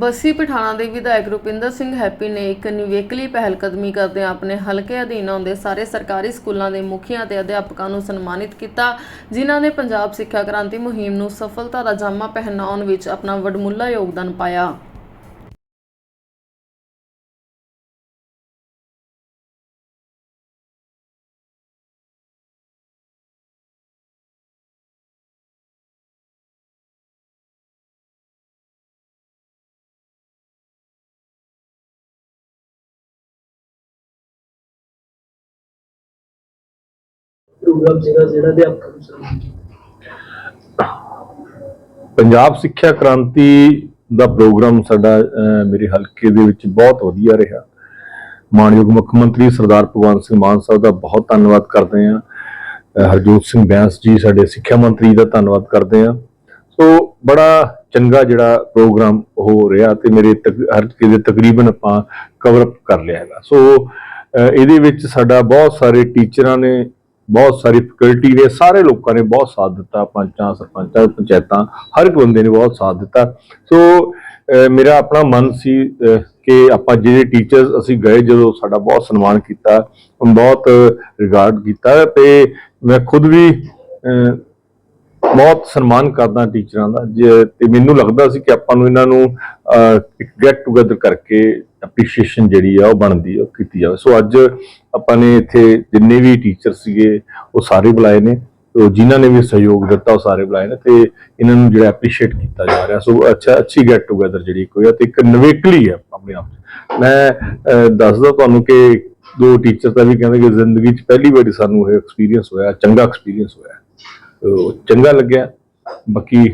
ਬੱਸੀ ਪਠਾਣਾ ਦੇ ਵਿਧਾਇਕ ਰੁਪਿੰਦਰ ਸਿੰਘ ਹੈਪੀ ਨੇ ਇੱਕ ਨਿਵੇਕਲੀ ਪਹਿਲਕਦਮੀ ਕਰਦੇ ਆਪਣੇ ਹਲਕੇ ਅਧੀਨ ਆਉਂਦੇ ਸਾਰੇ ਸਰਕਾਰੀ ਸਕੂਲਾਂ ਦੇ ਮੁਖੀਆਂ ਤੇ ਅਧਿਆਪਕਾਂ ਨੂੰ ਸਨਮਾਨਿਤ ਕੀਤਾ, ਜਿਨ੍ਹਾਂ ਨੇ ਪੰਜਾਬ ਸਿੱਖਿਆ ਕ੍ਰਾਂਤੀ ਮੁਹਿੰਮ ਨੂੰ ਸਫਲਤਾ ਦਾ ਜਾਮਾ ਪਹਿਨਾਉਣ ਵਿੱਚ ਆਪਣਾ ਵਡਮੁੱਲਾ ਯੋਗਦਾਨ ਪਾਇਆ। ਪ੍ਰੋਗਰਾਮ ਸੀਗਾ ਜਿਹੜਾ ਅਧਿਆਪਕਾਂ ਨੂੰ ਸਨਮਾਨਿਤ ਪੰਜਾਬ ਸਿੱਖਿਆ ਕ੍ਰਾਂਤੀ ਦਾ ਪ੍ਰੋਗਰਾਮ ਸਾਡਾ ਮੇਰੇ ਹਲਕੇ ਦੇ ਵਿੱਚ ਬਹੁਤ ਵਧੀਆ ਰਿਹਾ। ਮਾਨਯੋਗ ਮੁੱਖ ਮੰਤਰੀ ਸਰਦਾਰ ਭਗਵੰਤ ਸਿੰਘ ਮਾਨ ਸਾਹਿਬ ਦਾ ਬਹੁਤ ਧੰਨਵਾਦ ਕਰਦੇ ਹਾਂ। ਹਰਜੋਤ ਸਿੰਘ ਬੈਂਸ ਜੀ ਸਾਡੇ ਸਿੱਖਿਆ ਮੰਤਰੀ ਦਾ ਧੰਨਵਾਦ ਕਰਦੇ ਹਾਂ। ਸੋ, ਬੜਾ ਚੰਗਾ ਜਿਹੜਾ ਪ੍ਰੋਗਰਾਮ ਹੋ ਰਿਹਾ ਤੇ ਮੇਰੇ ਤਕ- ਹਲਕੇ ਦੇ ਤਕਰੀਬਨ ਆਪਾਂ ਕਵਰ ਅਪ ਕਰ ਲਿਆ ਹੈਗਾ। ਸੋ ਇਹਦੇ ਵਿੱਚ ਸਾਡਾ ਬਹੁਤ ਸਾਰੇ ਟੀਚਰਾਂ ਨੇ ਬਹੁਤ ਸਾਰੀ ਫੈਕਲਟੀ ਨੇ ਸਾਰੇ ਲੋਕਾਂ ਨੇ ਬਹੁਤ ਸਾਥ ਦਿੱਤਾ ਪੰਚਾਂ ਸਰਪੰਚਾਂ ਪੰਚਾਇਤਾਂ ਹਰ ਇੱਕ ਬੰਦੇ ਨੇ ਬਹੁਤ ਸਾਥ ਦਿੱਤਾ। ਸੋ ਮੇਰਾ ਆਪਣਾ ਮਨ ਸੀ ਕਿ ਆਪਾਂ ਜਿਹੜੇ ਟੀਚਰਸ ਅਸੀਂ ਗਏ ਜਦੋਂ ਸਾਡਾ ਬਹੁਤ ਸਨਮਾਨ ਕੀਤਾ ਬਹੁਤ ਰਿਗਾਰਡ ਕੀਤਾ ਤੇ ਮੈਂ ਖੁਦ ਵੀ ਬਹੁਤ ਸਨਮਾਨ ਕਰਦਾ ਟੀਚਰਾਂ ਦਾ ਜੇ- ਤੇ ਮੈਨੂੰ ਲੱਗਦਾ ਸੀ ਕਿ ਆਪਾਂ ਨੂੰ ਇਹਨਾਂ ਨੂੰ ਅਹ, ਇੱਕ ਗੈਟ ਟੂਗੇਦਰ ਕਰਕੇ ਐਪਰੀਸ਼ੀਏਸ਼ਨ ਜਿਹੜੀ ਆ ਉਹ ਬਣਦੀ ਆ, ਉਹ ਕੀਤੀ ਜਾਵੇ। ਸੋ ਅੱਜ ਆਪਾਂ ਨੇ ਇੱਥੇ ਜਿੰਨੇ ਵੀ ਟੀਚਰ ਸੀਗੇ, ਉਹ ਸਾਰੇ ਬੁਲਾਏ ਨੇ। ਤੇ ਜਿਨ੍ਹਾਂ ਨੇ ਵੀ ਸਹਿਯੋਗ ਦਿੱਤਾ, ਉਹ ਸਾਰੇ ਬੁਲਾਏ ਨੇ ਤੇ ਇਹਨਾਂ ਨੂੰ ਜਿਹੜਾ ਐਪਰੀਸ਼ੀਏਟ ਕੀਤਾ ਜਾ ਰਿਹਾ। ਸੋ ਅੱਛਾ, ਅੱਛੀ ਗੈਟ ਟੂਗੇਦਰ ਜਿਹੜੀ ਕੋਈ ਆ ਤੇ ਇੱਕ ਨਵੇਕਲੀ ਹੈ ਆਪਣੇ ਆਪ 'ਚ। ਮੈਂ ਦੱਸਦਾ ਤੁਹਾਨੂੰ ਕਿ ਦੋ ਟੀਚਰ ਤਾਂ ਵੀ ਕਹਿੰਦੇ ਕਿ ਜ਼ਿੰਦਗੀ 'ਚ ਪਹਿਲੀ ਵਾਰੀ ਸਾਨੂੰ ਇਹ ਐਕਸਪੀਰੀਅੰਸ ਹੋਇਆ, ਚੰਗਾ ਐਕਸਪੀਰੀਅੰਸ ਹੋਇਆ। ਚੰਗਾ ਲੱਗਿਆ। ਬਾਕੀ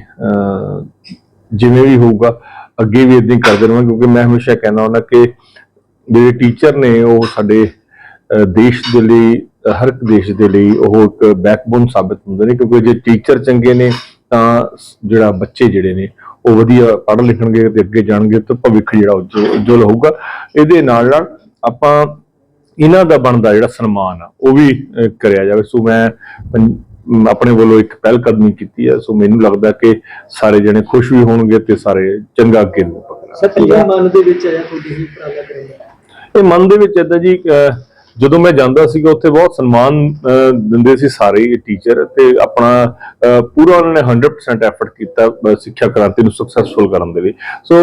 ਜਿਵੇਂ ਵੀ ਹੋਊਗਾ ਅੱਗੇ ਵੀ ਇਦਾਂ ਹੀ ਕਰਦੇ ਰਹਾਂਗੇ ਕਿਉਂਕਿ ਮੈਂ ਹਮੇਸ਼ਾ ਕਹਿੰਦਾ ਹੁੰਦਾ ਕਿ ਜਿਹੜੇ ਟੀਚਰ ਨੇ ਉਹ ਸਾਡੇ ਦੇਸ਼ ਦੇ ਲਈ, ਹਰ ਇੱਕ ਦੇਸ਼ ਦੇ ਲਈ ਉਹ ਇੱਕ ਬੈਕਬੋਨ ਸਾਬਿਤ ਹੁੰਦੇ ਨੇ, ਕਿਉਂਕਿ ਜੇ ਟੀਚਰ ਚੰਗੇ ਨੇ ਤਾਂ ਜਿਹੜਾ ਬੱਚੇ ਜਿਹੜੇ ਨੇ ਉਹ ਵਧੀਆ ਪੜ੍ਹ ਲਿਖਣਗੇ ਤੇ ਅੱਗੇ ਜਾਣਗੇ ਤਾਂ ਭਵਿੱਖ ਜਿਹੜਾ ਉਜਵਲ ਉਜਵਲ ਹੋਊਗਾ। ਇਹਦੇ ਨਾਲ ਨਾਲ ਆਪਾਂ, ਇਹਨਾਂ ਦਾ ਬਣਦਾ ਜਿਹੜਾ ਸਨਮਾਨ ਆ, ਉਹ ਵੀ ਕਰਿਆ ਜਾਵੇ। ਸੋ ਮੈਂ ਆਪਣੇ ਵੱਲੋਂ ਇੱਕ ਪਹਿਲ ਕਦਮੀ ਕੀਤੀ ਹੈ। ਸੋ ਮੈਨੂੰ ਲੱਗਦਾ ਕਿ ਸਾਰੇ ਜਣੇ ਖੁਸ਼ ਵੀ ਹੋਣਗੇ ਤੇ ਸਾਰੇ ਚੰਗਾ ਅੱਗੇ ਨੂੰ ਸਰ ਪੰਜਾਬ ਮਨ ਦੇ ਵਿੱਚ ਆਇਆ ਤੁਹਾਡੀ ਹੀ ਕਰਨ ਦਾ? ਇਹ ਮਨ ਦੇ ਵਿੱਚ ਇਦਾਂ ਜੀ ਜਦੋਂ ਮੈਂ ਜਾਂਦਾ ਸੀਗਾ ਉੱਥੇ ਬਹੁਤ ਸਨਮਾਨ ਦਿੰਦੇ ਸੀ ਸਾਰੇ ਟੀਚਰ ਤੇ ਆਪਣਾ ਪੂਰਾ ਉਹਨਾਂ ਨੇ 100% ਐਫਰਟ ਕੀਤਾ ਸਿੱਖਿਆ ਕ੍ਰਾਂਤੀ ਨੂੰ ਸਕਸੈਸਫੁਲ ਕਰਨ ਦੇ ਲਈ। ਸੋ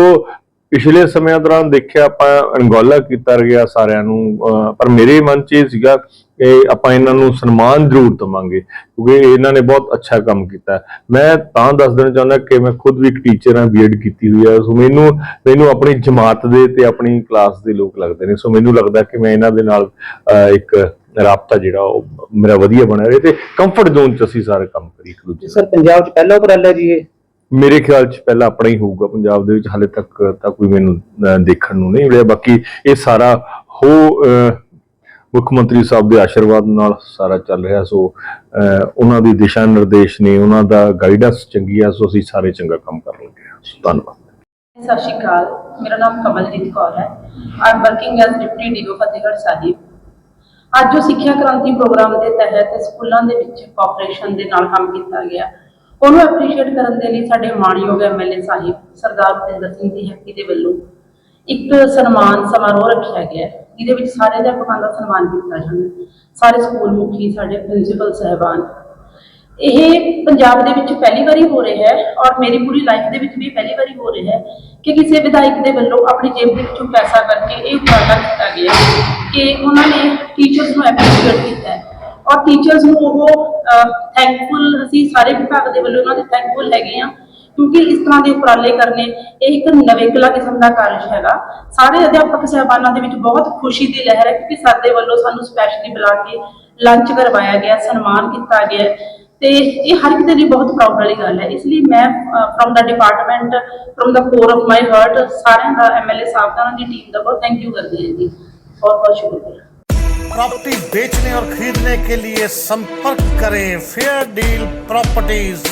ਪਿਛਲੇ ਸਮਿਆਂ ਦੌਰਾਨ ਦੇਖਿਆ ਆਪਾਂ ਅੰਗੋਲਾ ਕੀਤਾ ਗਿਆ ਸਾਰਿਆਂ ਨੂੰ ਪਰ ਮੇਰੇ ਮਨ 'ਚ ਇਹ ਸੀਗਾ ਕਿ ਆਪਾਂ ਇਹਨਾਂ ਨੂੰ ਸਨਮਾਨ ਜ਼ਰੂਰ ਦਵਾਂਗੇ ਕਿਉਂਕਿ ਇਹਨਾਂ ਨੇ ਬਹੁਤ ਅੱਛਾ ਕੰਮ ਕੀਤਾ। ਮੈਂ ਤਾਂ ਦੱਸ ਦੇਣਾ ਚਾਹੁੰਦਾ ਕਿ ਮੈਂ ਖੁਦ ਵੀ ਇੱਕ ਟੀਚਰ ਹਾਂ ਬੀਐਡ ਕੀਤੀ ਹੋਈ ਹੈ ਸੋ ਮੈਨੂੰ ਮੈਨੂੰ ਆਪਣੀ ਜਮਾਤ ਦੇ ਤੇ ਆਪਣੀ ਕਲਾਸ ਦੇ ਲੋਕ ਲੱਗਦੇ ਨੇ। ਸੋ ਮੈਨੂੰ ਲੱਗਦਾ ਕਿ ਮੈਂ ਇਹਨਾਂ ਦੇ ਨਾਲ ਇੱਕ ਰਾਬਤਾ ਜਿਹੜਾ ਉਹ ਮੇਰਾ ਵਧੀਆ ਬਣਿਆ ਰਹੇ ਤੇ ਕੰਫਰਟ ਜ਼ੋਨ 'ਚ ਅਸੀਂ ਸਾਰੇ ਕੰਮ ਕਰੀ ਇੱਕ ਦੂਜੇ। ਸਰ ਪੰਜਾਬ 'ਚ ਪਹਿਲਾ ਉਪਰਾਲਾ ਜੀ ਇਹ ਮੇਰੇ ਖਿਆਲ 'ਚ ਪਹਿਲਾਂ ਆਪਣਾ ਹੀ ਹੋਊਗਾ। ਪੰਜਾਬ ਦੇ ਵਿੱਚ ਹਾਲੇ ਤੱਕ ਤਾਂ ਕੋਈ ਮੈਨੂੰ ਦੇਖਣ ਨੂੰ ਨਹੀਂ ਮਿਲਿਆ। ਬਾਕੀ ਇਹ ਸਾਰਾ ਹੋ ਮੁੱਖ ਮੰਤਰੀ ਸਾਹਿਬ ਦੇ ਆਸ਼ੀਰਵਾਦ ਨਾਲ ਸਾਰਾ ਚੱਲ ਰਿਹਾ। ਸੋ ਅਹ, ਉਹਨਾਂ ਦੀ ਦਿਸ਼ਾ ਨਿਰਦੇਸ਼ ਨੇ ਉਹਨਾਂ ਦਾ ਗਾਈਡੈਂਸ ਚੰਗੀ ਆ ਸੋ ਅਸੀਂ ਸਾਰੇ ਚੰਗਾ ਕੰਮ ਕਰ ਲਵਾਂਗੇ ਸੋ ਧੰਨਵਾਦ। ਸਤਿ ਸ਼੍ਰੀ ਅਕਾਲ। ਮੇਰਾ ਨਾਮ ਕਮਲਜੀਤ ਕੌਰ ਹੈ। I working as deputy DO Fatehgarh Sahib. ਅੱਜ ਜੋ ਸਿੱਖਿਆ ਕ੍ਰਾਂਤੀ ਪ੍ਰੋਗਰਾਮ ਦੇ ਤਹਿਤ ਸਕੂਲਾਂ ਦੇ ਵਿੱਚ ਕੋਆਪਰੇਸ਼ਨ ਦੇ ਨਾਲ ਕੰਮ ਕੀਤਾ ਗਿਆ ਉਹਨੂੰ ਐਪਰੀਸ਼ੀਏਟ ਕਰਨ ਦੇ ਲਈ ਸਾਡੇ ਮਾਣਯੋਗ ਐਮਐਲਏ ਸਾਹਿਬ ਸਰਦਾਰ ਭੁਪਿੰਦਰ ਸਿੰਘ ਜੀ ਹੈਪੀ ਦੇ ਵੱਲੋਂ ਇੱਕ ਸਨਮਾਨ ਸਮਾਰੋਹ ਰੱਖਿਆ ਗਿਆ ਹੈ, ਜਿਹਦੇ ਵਿੱਚ ਸਾਰੇ ਅਧਿਆਪਕਾਂ ਦਾ ਸਨਮਾਨ ਕੀਤਾ ਜਾਂਦਾ ਸਾਰੇ ਸਕੂਲ ਮੁਖੀ ਸਾਡੇ ਪ੍ਰਿੰਸੀਪਲ ਸਹਿਬਾਨ। ਇਹ ਪੰਜਾਬ ਦੇ ਵਿੱਚ ਪਹਿਲੀ ਵਾਰੀ ਹੋ ਰਿਹਾ ਹੈ ਔਰ ਮੇਰੀ ਪੂਰੀ ਲਾਈਫ ਦੇ ਵਿੱਚ ਵੀ ਪਹਿਲੀ ਵਾਰੀ ਹੋ ਰਿਹਾ ਹੈ ਕਿ ਕਿਸੇ ਵਿਧਾਇਕ ਦੇ ਵੱਲੋਂ ਆਪਣੀ ਜੇਬ ਦੇ ਵਿੱਚੋਂ ਪੈਸਾ ਕਰਕੇ ਇਹ ਉਪਰਾਲਾ ਕੀਤਾ ਗਿਆ ਕਿ ਉਹਨਾਂ ਨੇ ਟੀਚਰਸ ਨੂੰ ਐਪਰੀਸ਼ੀਏਟ ਕੀਤਾ ਔਰ ਟੀਚਰਸ ਨੂੰ ਉਹ ਥੈਂਕਫੁਲ ਅਸੀਂ ਸਾਰੇ ਵਿਭਾਗ ਦੇ ਵੱਲੋਂ ਉਹਨਾਂ ਦੇ ਥੈਂਕਫੁਲ ਹੈਗੇ ਆ ਕਿਉਂਕਿ ਇਸ ਤਰ੍ਹਾਂ ਦੇ ਉਪਰਾਲੇ ਕਰਨੇ ਇਹ ਇੱਕ ਨਵੇਕਲਾ ਕਿਸਮ ਦਾ ਕਾਰਜ ਹੈਗਾ ਸਾਰੇ ਅਧਿਆਪਕ ਸਹਿਬਾਨਾਂ ਦੇ ਵਿੱਚ ਬਹੁਤ ਖੁਸ਼ੀ ਦੀ ਲਹਿਰ ਹੈ ਕਿਉਂਕਿ ਸਾਡੇ ਵੱਲੋਂ ਸਾਨੂੰ ਸਪੈਸ਼ਲੀ ਬੁਲਾ ਕੇ ਲੰਚ ਕਰਵਾਇਆ ਗਿਆ ਸਨਮਾਨ ਕੀਤਾ ਗਿਆ ਹੈ ਤੇ ਇਹ ਹਰ ਇੱਕ ਦੇ ਲਈ ਬਹੁਤ ਪ੍ਰਾਊਡ ਵਾਲੀ ਗੱਲ ਹੈ ਇਸ ਲਈ ਮੈਂ ਫਰਮ ਦਾ ਡਿਪਾਰਟਮੈਂਟ ਫਰਮ ਦਾ ਕੋਰ ਆਫ ਮਾਈ ਹਾਰਟ ਸਾਰਿਆਂ ਦਾ ਐਮਐਲਏ ਸਾਹਿਬ ਦਾ ਉਹਨਾਂ ਦੀ ਟੀਮ ਦਾ ਬਹੁਤ ਥੈਂਕ ਯੂ ਕਰਦੀ ਹਾਂ ਜੀ ਬਹੁਤ ਬਹੁਤ ਸ਼ੁਕਰੀਆ प्रॉपर्टी बेचने और खरीदने के लिए संपर्क करें फेयर डील प्रॉपर्टीज